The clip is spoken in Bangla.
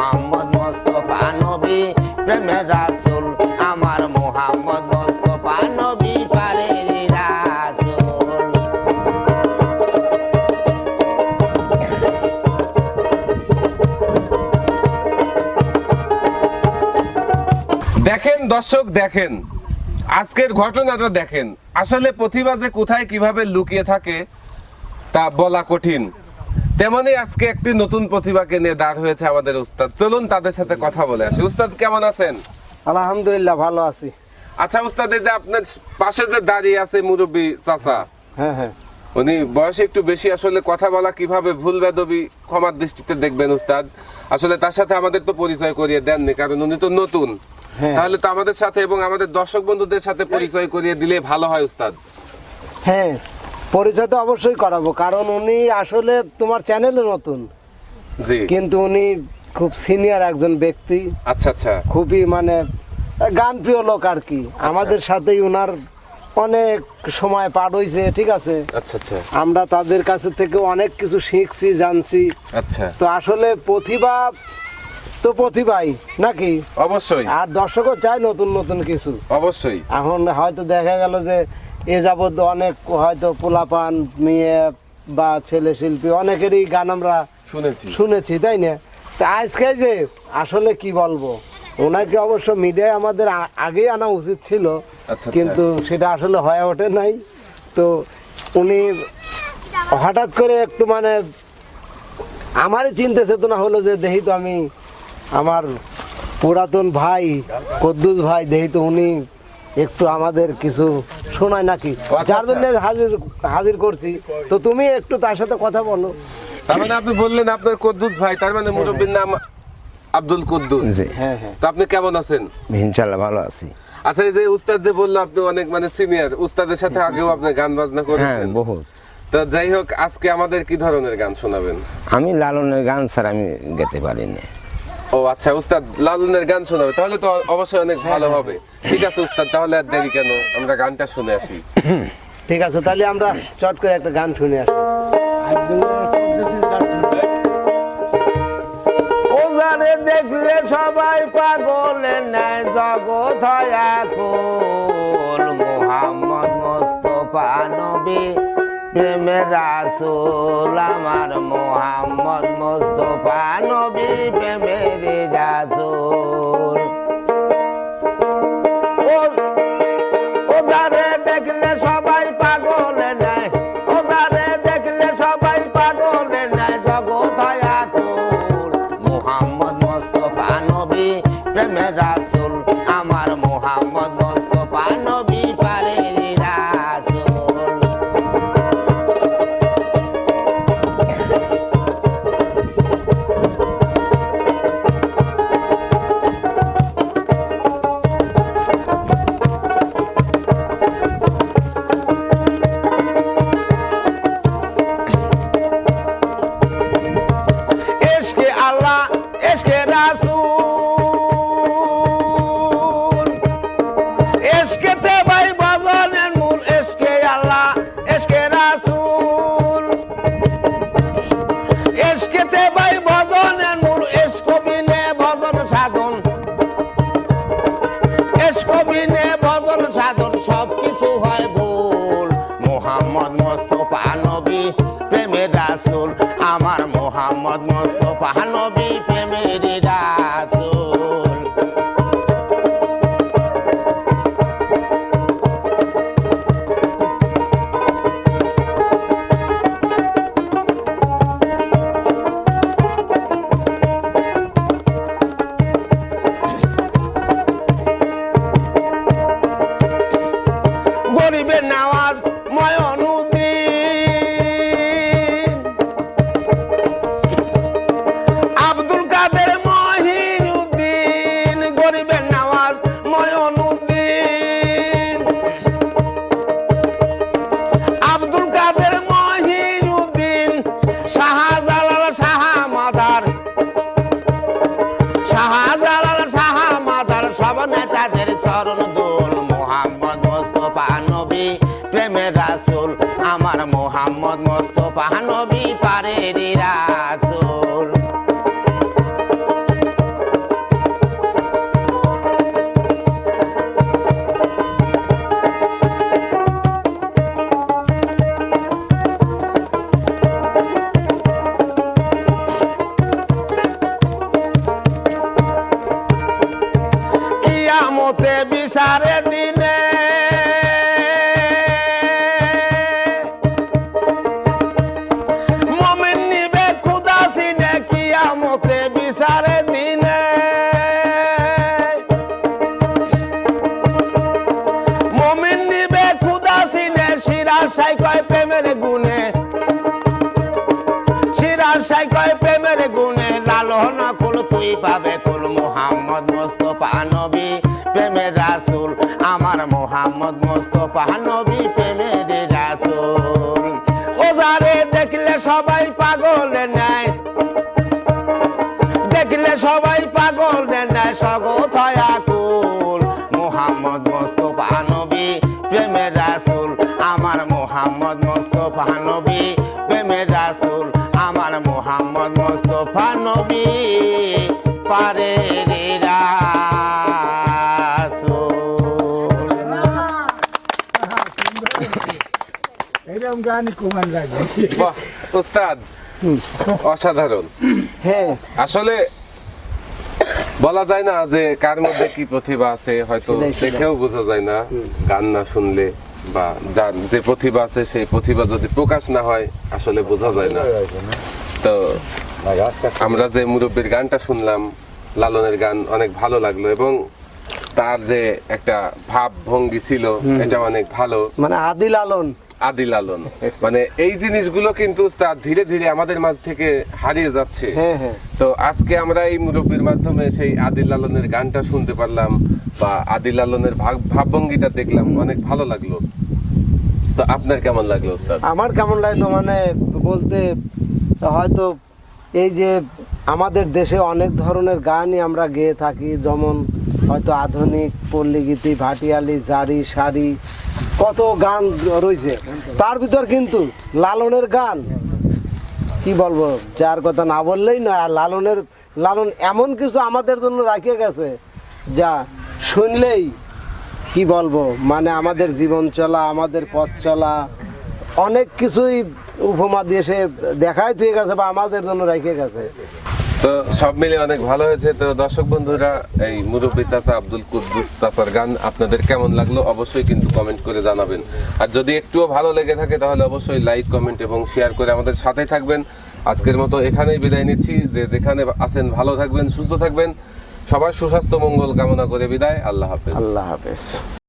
মোহাম্মদ মোস্তফা নবী, প্রেমের রাসুল আমার মোহাম্মদ মোস্তফা নবী রাসুল। দেখেন দর্শক, দেখেন। আজকের ঘটনাটা দেখেন। আসলে প্রতিভা যে কোথায় কীভাবে লুকিয়ে থাকে তা বলা কঠিন। তেমনি আজকে একটি নতুন প্রতিভাকে নিয়ে দাঁড় হয়েছে আমাদের উস্তাদ। চলুন তাদের সাথে কথা বলে আসি। উস্তাদ কেমন আছেন? আলহামদুলিল্লাহ ভালো আছি। আচ্ছা উস্তাদ এই যে আপনার পাশে যে দাঁড়িয়ে আছে মুরব্বী চাচা হ্যাঁ হ্যাঁ। উনি বয়সে একটু বেশি আসলে কথা বলা কীভাবে ভুল বেদবি ক্ষমার দৃষ্টিতে দেখবেন উস্তাদ? আসলে তার সাথে আমাদের তো পরিচয় করিয়ে দেননি কারণ উনি তো নতুন। হ্যাঁ। তাহলে তো আমাদের সাথে এবং আমাদের দর্শক বন্ধুদের সাথে পরিচয় করিয়ে দিলে ভালো হয় উস্তাদ। হ্যাঁ পরিচয় তো অবশ্যই করাবো কারণ উনি আসলে তোমার চ্যানেলে নতুন। জি। কিন্তু উনি খুব সিনিয়র একজন ব্যক্তি। আচ্ছা আচ্ছা। খুবই মানে গান প্রিয় লোক আর কি। আমাদের সাথেই উনার অনেক সময় পার হয়েছে ঠিক আছে? আচ্ছা আচ্ছা। আমরা তাদের কাছে থেকে অনেক কিছু শিখছি জানছি। আচ্ছা। তো আসলে প্রতিভা তো প্রতিভাই নাকি? অবশ্যই। আর দর্শকও চায় নতুন নতুন কিছু। অবশ্যই। এখন হয়তো দেখা গেল যে এ যাবৎ অনেক হয়তো পোলাপান মেয়ে বা ছেলে শিল্পী অনেকেরই গান আমরা শুনেছি। শুনেছি তাই না? তা আজকে যে আসলে কি বলব? ওনাকে অবশ্য মিডিয়ায় আমাদের আগেই আনা উচিত ছিল আচ্ছা। কিন্তু সেটা আসলে হয়ে ওঠে নাই। তো উনি হঠাৎ করে একটু মানে আমারই চিন্তা চেতনা হলো যে দেখি তো আমি আমার পুরাতন ভাই কদ্দুস ভাই দেখি তো উনি একটু আমাদের কিছু শোনায় নাকি? আচ্ছা, যার আচ্ছা। জন্য হাজির হাজির করছি। তো তুমি একটু তার সাথে কথা বলো। তার মানে আপনি বললেন আপনার কদ্দুস ভাই তার মানে মুরব্বীর নাম আব্দুল কুদ্দুস। জি। হ্যাঁ হ্যাঁ। তো আপনি কেমন আছেন? ইনশাল্লাহ ভালো আছি। আচ্ছা এই যে উস্তাদ যে বলল আপনি অনেক মানে সিনিয়র উস্তাদের সাথে আগেও আপনি গান বাজনা হ্যাঁ করেছেন। বহুত। তো যাই হোক আজকে আমাদের কি ধরনের গান শোনাবেন? আমি লালনের গান স্যার আমি গেতে পারি না ও আচ্ছা উস্তাদ লালনের গান শোনাবে তাহলে তো অবশ্যই অনেক ভালো হবে। ঠিক আছে উস্তাদ তাহলে আর দেরি কেন? আমরা গানটা শুনে আসি। ঠিক আছে তাহলে আমরা চট করে একটা গান শুনে আসি। ওজারে দেখলে সবাই পাগলে নেয় জগৎ হয় এখন মোহাম্মদ মোস্তফা নবী। প্রেমের রাসুল আমার মোহাম্মদ মোস্তফা নবী প্রেমের রাসুল। দেখলে সবাই দেখলে সবাই আমার এসকবিনে ভজন সাধন সব কিছু হয় ভুল। মোহাম্মদ মোস্তফা নবী প্রেমের রাসুল আমার মোহাম্মদ কিয়ামতে বিচারে দিনে। মমিন নিবে খুদা সিনে, কিয়ামতে বিচারে দিনে। মমিন নিবে খুদা সিনে, শিরা সাই কয় প্রেমের গুনে শিরা সাই কয় প্রেমের গুনে লালন কুল তুই পাবে কুল মোহাম্মদ মোস্তফা নবী। প্রেমের রাসুল আমার মোহাম্মদ মোস্তফা নবী এরকম গান কুমার লাগে বাহ ওস্তাদ অসাধারণ। হ্যাঁ। আসলে বলা যায় না যে কার মধ্যে কি প্রতিভা আছে হয়তো। দেখেও বোঝা যায় না। গান না শুনলে বা যার যে প্রতিভা আছে সেই প্রতিভা যদি প্রকাশ না হয় আসলে বোঝা যায় না। তো আমরা যে মুরব্বীর গানটা শুনলাম লালনের গান অনেক ভালো লাগল এবং তার যে একটা ভাব ভঙ্গি ছিল এটা অনেক ভালো। মানে আদিল আলন আদিল লালন মানে এই জিনিসগুলো কিন্তু তার ধীরে ধীরে আমাদের মাঝ থেকে হারিয়ে যাচ্ছে। হ্যাঁ হ্যাঁ। তো আজকে আমরা এই মুরব্বীর মাধ্যমে সেই আদিল লালনের গানটা শুনতে পারলাম বা আদিল লালনের ভাব- ভাবভঙ্গিটা দেখলাম। অনেক ভালো লাগল। তো আপনার কেমন লাগল স্যার? আমার কেমন লাগল মানে বলতে হয়তো এই যে আমাদের দেশে অনেক ধরনের গানই আমরা গেয়ে থাকি। যেমন হয়তো আধুনিক পল্লীগীতি ভাটিয়ালি জারি সারি কত গান রয়েছে তার ভিতর কিন্তু লালনের গান। কি বলব, যার কথা না বললেই না আর লালনের, লালন এমন কিছু আমাদের জন্য রাখিয়ে গেছে, যা শুনলেই কি বলব মানে আমাদের জীবন চলা, আমাদের পথ চলা, অনেক কিছুই উপমা দিয়ে সে দেখাই তুই গেছে বা আমাদের জন্য রেখে গেছে। তো সব মিলে অনেক ভালো হয়েছে। তো দর্শক বন্ধুরা, এই মুরব্বী চাচা আব্দুল কুদ্দুস চাচার গান আপনাদের কেমন লাগল অবশ্যই কিন্তু কমেন্ট করে জানাবেন। আর যদি একটুও ভালো লেগে থাকে তাহলে অবশ্যই লাইক কমেন্ট এবং শেয়ার করে আমাদের সাথে থাকবেন। আজকের মতো এখানেই বিদায় নিচ্ছি। যে যেখানে আছেন ভালো থাকবেন, সুস্থ থাকবেন। সবার সুস্বাস্থ্য, মঙ্গল কামনা করে বিদায়। আল্লাহ হাফেজ। আল্লাহ হাফেজ।